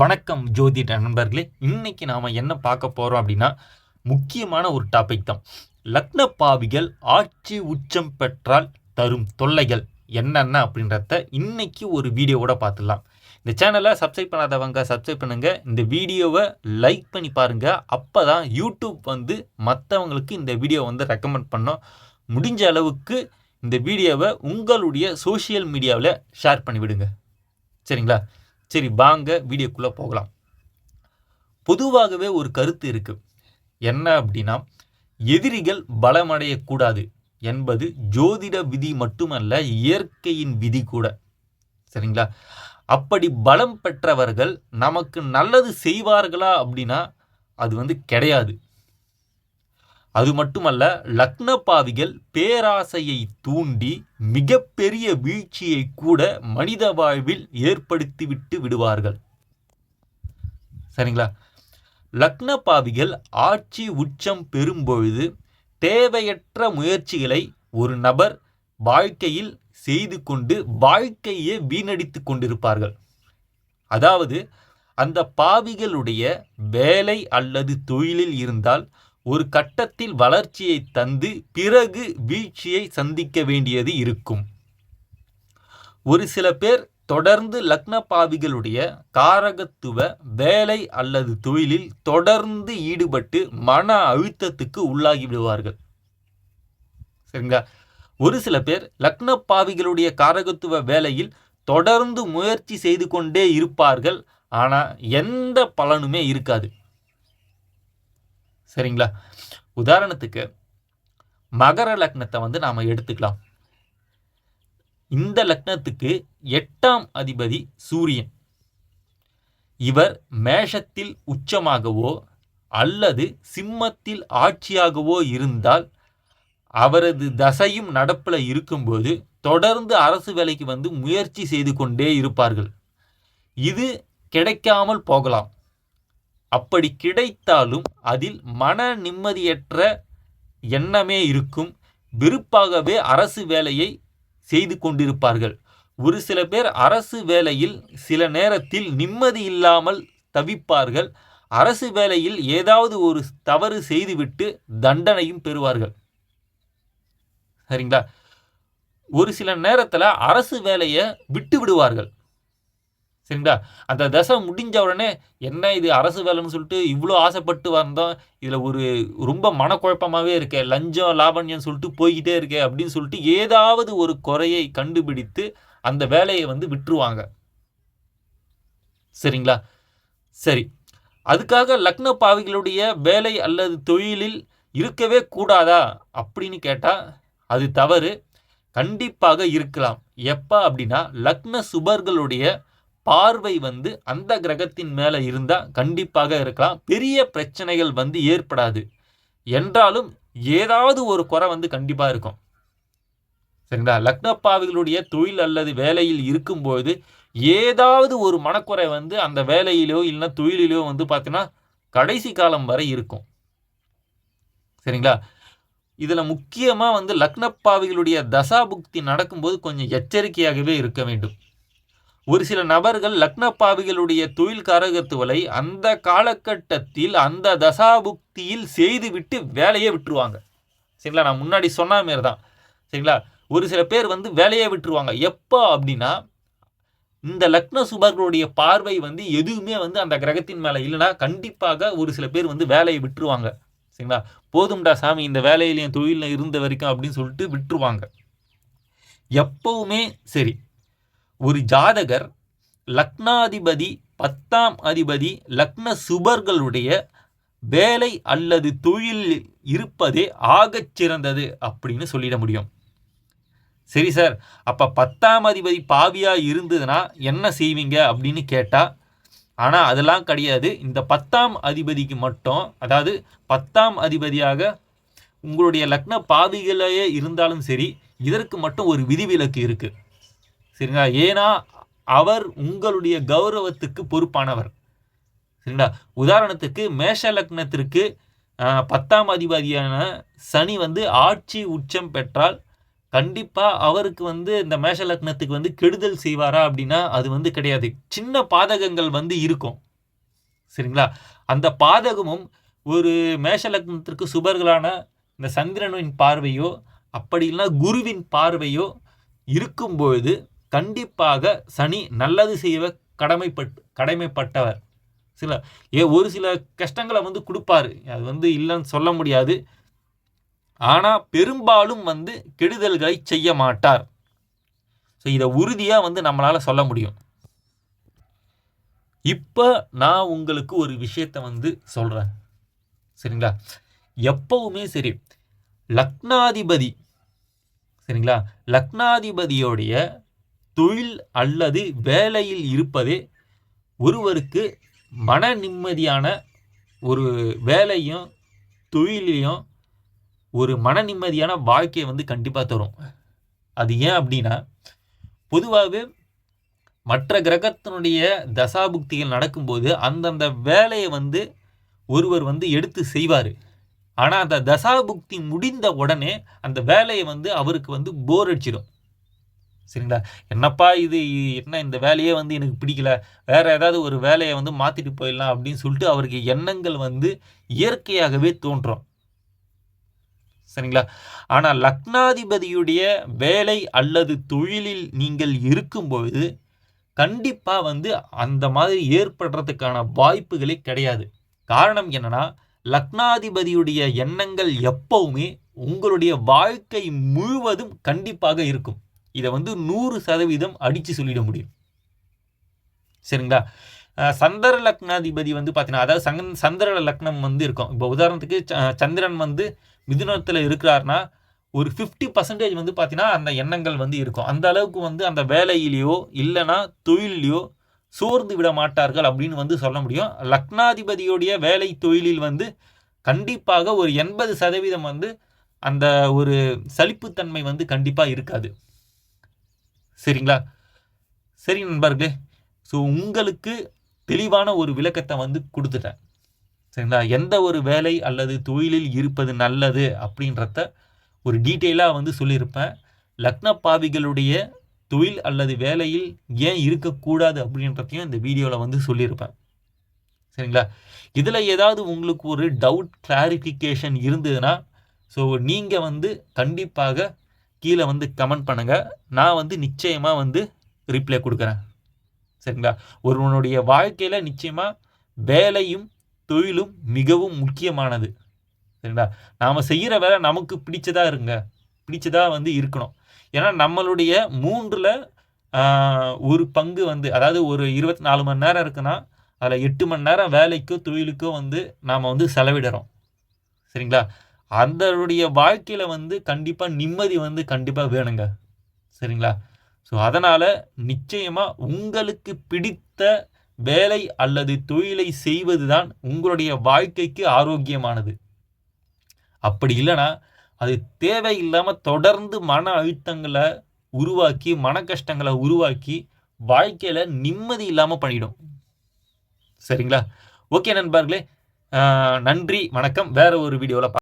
வணக்கம் ஜோதிட நண்பர்களே. இன்னைக்கு நாம் என்ன பார்க்க போகிறோம் அப்படின்னா முக்கியமான ஒரு டாபிக் தான். லக்ன பாவிகள் ஆட்சி உச்சம் பெற்றால் தரும் தொல்லைகள் என்னென்ன அப்படின்றத இன்னைக்கு ஒரு வீடியோவோட பார்த்துடலாம். இந்த சேனலை சப்ஸ்கிரைப் பண்ணாதவங்க சப்ஸ்கிரைப் பண்ணுங்கள் இந்த வீடியோவை லைக் பண்ணி பாருங்கள் அப்போ தான் யூடியூப் வந்து மற்றவங்களுக்கு இந்த வீடியோ வந்து ரெக்கமெண்ட் பண்ணோம். முடிஞ்ச அளவுக்கு இந்த வீடியோவை உங்களுடைய சோஷியல் மீடியாவில் ஷேர் பண்ணிவிடுங்க. சரிங்களா? சரி வாங்க வீடியோக்குள்ளே போகலாம். பொதுவாகவே ஒரு கருத்து இருக்குது என்ன அப்படின்னா எதிரிகள் பலமடையக்கூடாது என்பது ஜோதிட விதி மட்டுமல்ல இயற்கையின் விதி கூட. சரிங்களா? அப்படி பலம் பெற்றவர்கள் நமக்கு நல்லது செய்வார்களா அப்படின்னா அது வந்து கிடையாது. அது மட்டுமல்ல லக்ன பாவிகள் பேராசையை தூண்டி மிகப்பெரிய வீழ்ச்சியை கூட மனித வாழ்வில் ஏற்படுத்திவிட்டு விடுவார்கள். சரிங்களா? லக்ன பாவிகள் ஆட்சி உச்சம் பெறும்பொழுது தேவையற்ற முயற்சிகளை ஒரு நபர் வாழ்க்கையில் செய்து கொண்டு வாழ்க்கையே வீணடித்து கொண்டிருப்பார்கள். அதாவது அந்த பாவிகளுடைய வேலை அல்லது தொழிலில் இருந்தால் ஒரு கட்டத்தில் வளர்ச்சியை தந்து பிறகு வீழ்ச்சியை சந்திக்க வேண்டியது இருக்கும். ஒரு சில பேர் தொடர்ந்து லக்ன பாவிகளுடைய காரகத்துவ வேலை அல்லது தொழிலில் தொடர்ந்து ஈடுபட்டு மன அழுத்தத்துக்கு உள்ளாகி விடுவார்கள். சரிங்களா? ஒரு சில பேர் லக்ன பாவிகளுடைய காரகத்துவ வேலையில் தொடர்ந்து முயற்சி செய்து கொண்டே இருப்பார்கள். ஆனால் எந்த பலனுமே இருக்காது. சரிங்களா? உதாரணத்துக்கு மகர லக்னத்தை வந்து நாம் எடுத்துக்கலாம். இந்த லக்னத்துக்கு எட்டாம் அதிபதி சூரியன். இவர் மேஷத்தில் உச்சமாகவோ அல்லது சிம்மத்தில் ஆட்சியாகவோ இருந்தால் அவரது தசையும் நடப்பில் இருக்கும்போது தொடர்ந்து அரசு வேலைக்கு வந்து முயற்சி செய்து கொண்டே இருப்பார்கள். இது கிடைக்காமல் போகலாம். அப்படி கிடைத்தாலும் அதில் மன நிம்மதியற்ற எண்ணமே இருக்கும். வெறுப்பாகவே அரசு வேலையை செய்து கொண்டிருப்பார்கள். ஒரு சில பேர் அரசு வேலையில் சில நேரத்தில் நிம்மதி இல்லாமல் தவிப்பார்கள். அரசு வேலையில் ஏதாவது ஒரு தவறு செய்துவிட்டு தண்டனையும் பெறுவார்கள். சரிங்களா? ஒரு சில நேரத்தில் அரசு வேலையை விட்டு விடுவார்கள் சரிங்களா? அந்த தசை முடிஞ்ச உடனே என்ன இது அரசு வேலைன்னு சொல்லிட்டு இவ்வளோ ஆசைப்பட்டு வந்தோம். இதில் ஒரு ரொம்ப மனக்குழப்பமாகவே இருக்கே லஞ்சம் லாபண்யம் சொல்லிட்டு போய்கிட்டே இருக்கே அப்படின்னு சொல்லிட்டு ஏதாவது ஒரு குறையை கண்டுபிடித்து அந்த வேலையை வந்து விட்டுருவாங்க. சரிங்களா? சரி. அதுக்காக லக்ன பாவிகளுடைய வேலை அல்லது தொழிலில் இருக்கவே கூடாதா அப்படின்னு கேட்டால் அது தவறு. கண்டிப்பாக இருக்கலாம். எப்போ அப்படின்னா லக்ன சுபர்களுடைய பார்வை வந்து அந்த கிரகத்தின் மேலே இருந்தால் கண்டிப்பாக இருக்கலாம். பெரிய பிரச்சனைகள் வந்து ஏற்படாது. என்றாலும் ஏதாவது ஒரு குறை வந்து கண்டிப்பாக இருக்கும். சரிங்களா? லக்னப்பாவிகளுடைய தொழில் அல்லது வேலையில் இருக்கும்போது ஏதாவது ஒரு மனக்குறை வந்து அந்த வேலையிலோ இல்லைன்னா தொழிலிலோ வந்து பார்த்தீங்கன்னா கடைசி காலம் வரை இருக்கும். சரிங்களா? இதில் முக்கியமாக வந்து லக்னப்பாவிகளுடைய தசாபுக்தி நடக்கும்போது கொஞ்சம் எச்சரிக்கையாகவே இருக்க வேண்டும். ஒரு சில நபர்கள் லக்னப்பாவிகளுடைய தொழில் காரகத்துவலை அந்த காலகட்டத்தில் அந்த தசாபுக்தியில் செய்துவிட்டு வேலையை விட்டுருவாங்க. சரிங்களா? நான் முன்னாடி சொன்ன மாரி தான் சரிங்களா? ஒரு சில பேர் வந்து வேலையை விட்டுருவாங்க. எப்போ அப்படின்னா இந்த லக்ன சுபர்களுடைய பார்வை வந்து எதுவுமே வந்து அந்த கிரகத்தின் மேலே இல்லைன்னா கண்டிப்பாக ஒரு சில பேர் வந்து வேலையை விட்டுருவாங்க. சரிங்களா? போதும்டா சாமி இந்த வேலையிலையும் தொழிலில் இருந்த வரைக்கும் அப்படின்னு சொல்லிட்டு விட்டுருவாங்க. எப்பவுமே சரி. ஒரு ஜாதகர் லக்னாதிபதி பத்தாம் அதிபதி லக்ன சுபர்களுடைய வேலை அல்லது தொழில் இருப்பதே ஆகச் சிறந்தது அப்படின்னு சொல்லிட முடியும். சரி சார் அப்போ பத்தாம் அதிபதி பாவியாக இருந்ததுன்னா என்ன செய்வீங்க அப்படின்னு கேட்டால் ஆனால் அதெல்லாம் கிடையாது. இந்த பத்தாம் அதிபதிக்கு மட்டும் அதாவது பத்தாம் அதிபதியாக உங்களுடைய லக்ன பாவிகளையே இருந்தாலும் சரி இதற்கு மட்டும் ஒரு விதிவிலக்கு இருக்குது சரிங்களா? ஏன்னா அவர் உங்களுடைய கௌரவத்துக்கு பொறுப்பானவர். சரிங்களா? உதாரணத்துக்கு மேஷ லக்னத்திற்கு பத்தாம் அதிபதியான சனி வந்து ஆட்சி உச்சம் பெற்றால் கண்டிப்பாக அவருக்கு வந்து இந்த மேஷ லக்னத்துக்கு வந்து கெடுதல் செய்வாரா அப்படின்னா அது வந்து கிடையாது. சின்ன பாதகங்கள் வந்து இருக்கும். சரிங்களா? அந்த பாதகமும் ஒரு மேஷ லக்னத்திற்கு சுபர்களான இந்த சந்திரனின் பார்வையோ அப்படி இல்லைன்னா குருவின் பார்வையோ இருக்கும்பொழுது கண்டிப்பாக சனி நல்லது செய்வ கடமைப்பட்டு கடமைப்பட்டவர். சில ஏ ஒரு சில கஷ்டங்களை வந்து கொடுப்பாரு. அது வந்து இல்லைன்னு சொல்ல முடியாது. ஆனால் பெரும்பாலும் வந்து கெடுதல்களை செய்ய மாட்டார். ஸோ இதை உறுதியாக வந்து நம்மளால் சொல்ல முடியும். இப்போ நான் உங்களுக்கு ஒரு விஷயத்தை வந்து சொல்கிறேன் சரிங்களா? எப்பவுமே சரி. லக்னாதிபதி சரிங்களா? லக்னாதிபதியோடைய தொழில் அல்லது வேலையில் இருப்பதே ஒருவருக்கு மன நிம்மதியான ஒரு வேலையும் தொழிலையும் ஒரு மன நிம்மதியான வாழ்க்கையை வந்து கண்டிப்பாக தரும். அது ஏன் அப்படின்னா பொதுவாகவே மற்ற கிரகத்தினுடைய தசாபுக்திகள் நடக்கும்போது அந்தந்த வேலையை வந்து ஒருவர் வந்து எடுத்து செய்வார். ஆனால் அந்த தசாபுக்தி முடிந்த உடனே அந்த வேலையை வந்து அவருக்கு வந்து போர் அடிச்சிடும் சரிங்களா? என்னப்பா இது? என்ன இந்த வேலையே வந்து எனக்கு பிடிக்கல. வேறு ஏதாவது ஒரு வேலையை வந்து மாற்றிட்டு போயிடலாம் அப்படின்னு சொல்லிட்டு அவருக்கு எண்ணங்கள் வந்து இயற்கையாகவே தோன்றும். சரிங்களா? ஆனால் லக்னாதிபதியுடைய வேலை அல்லது தொழிலில் நீங்கள் இருக்கும்பொழுது கண்டிப்பாக வந்து அந்த மாதிரி ஏற்படுறதுக்கான வாய்ப்புகளே கிடையாது. காரணம் என்னன்னா லக்னாதிபதியுடைய எண்ணங்கள் எப்பவுமே உங்களுடைய வாழ்க்கை முழுவதும் கண்டிப்பாக இருக்கும். இதை வந்து நூறு சதவீதம் அடித்து சொல்லிட முடியும். சரிங்களா? சந்திர லக்னாதிபதி வந்து பார்த்தீங்கன்னா அதாவது சங் சந்திர லக்னம் வந்து இருக்கும். இப்போ உதாரணத்துக்கு சந்திரன் வந்து மிதுனத்தில் இருக்கிறாருன்னா ஒரு ஃபிஃப்டி பர்சன்டேஜ் வந்து பார்த்தீங்கன்னா அந்த எண்ணங்கள் வந்து இருக்கும். அந்த அளவுக்கு வந்து அந்த வேலையிலையோ இல்லைன்னா தொழிலையோ சோர்ந்து விட மாட்டார்கள் அப்படின்னு வந்து சொல்ல முடியும். லக்னாதிபதியுடைய வேலை தொழிலில் வந்து கண்டிப்பாக ஒரு எண்பது சதவீதம் வந்து அந்த ஒரு சலிப்புத்தன்மை வந்து கண்டிப்பாக இருக்காது. சரிங்களா? சரி நண்பர்களே ஸோ உங்களுக்கு தெளிவான ஒரு விளக்கத்தை வந்து கொடுத்துட்டேன். சரிங்களா? எந்த ஒரு வேலை அல்லது தொழிலில் இருப்பது நல்லது அப்படின்றத ஒரு டீட்டெயிலாக வந்து சொல்லியிருப்பேன். லக்ன பாவிகளுடைய தொழில் அல்லது வேலையில் ஏன் இருக்கக்கூடாது அப்படின்றதையும் இந்த வீடியோவில் வந்து சொல்லியிருப்பேன். சரிங்களா? இதில் ஏதாவது உங்களுக்கு ஒரு டவுட் கிளாரிஃபிகேஷன் இருந்ததுன்னா ஸோ நீங்கள் வந்து கண்டிப்பாக கீழே வந்து கமெண்ட் பண்ணுங்கள் நான் வந்து நிச்சயமாக வந்து ரிப்ளை கொடுக்குறேன். சரிங்களா? ஒருவனுடைய வாழ்க்கையில் நிச்சயமாக வேலையும் தொழிலும் மிகவும் முக்கியமானது. சரிங்களா? நாம் செய்கிற வேலை நமக்கு பிடிச்சதாக இருங்க. பிடிச்சதாக வந்து இருக்கணும். ஏன்னா நம்மளுடைய மூன்றில் ஒரு பங்கு வந்து அதாவது ஒரு இருபத்தி நாலு மணி நேரம் இருக்குன்னா அதில் எட்டு மணி நேரம் வேலைக்கோ தொழிலுக்கோ வந்து நாம் வந்து செலவிடுறோம். சரிங்களா? அந்தனுடைய வாழ்க்கையில் வந்து கண்டிப்பாக நிம்மதி வந்து கண்டிப்பாக வேணுங்க. சரிங்களா? ஸோ அதனால் நிச்சயமாக உங்களுக்கு பிடித்த வேலை அல்லது தொழிலை செய்வது தான் உங்களுடைய வாழ்க்கைக்கு ஆரோக்கியமானது. அப்படி இல்லைன்னா அது தேவையில்லாமல் தொடர்ந்து மன அழுத்தங்களை உருவாக்கி மன கஷ்டங்களை உருவாக்கி வாழ்க்கையில் நிம்மதி இல்லாமல் பண்ணிடும். சரிங்களா? ஓகே நண்பர்களே. நன்றி வணக்கம். வேற ஒரு வீடியோவில்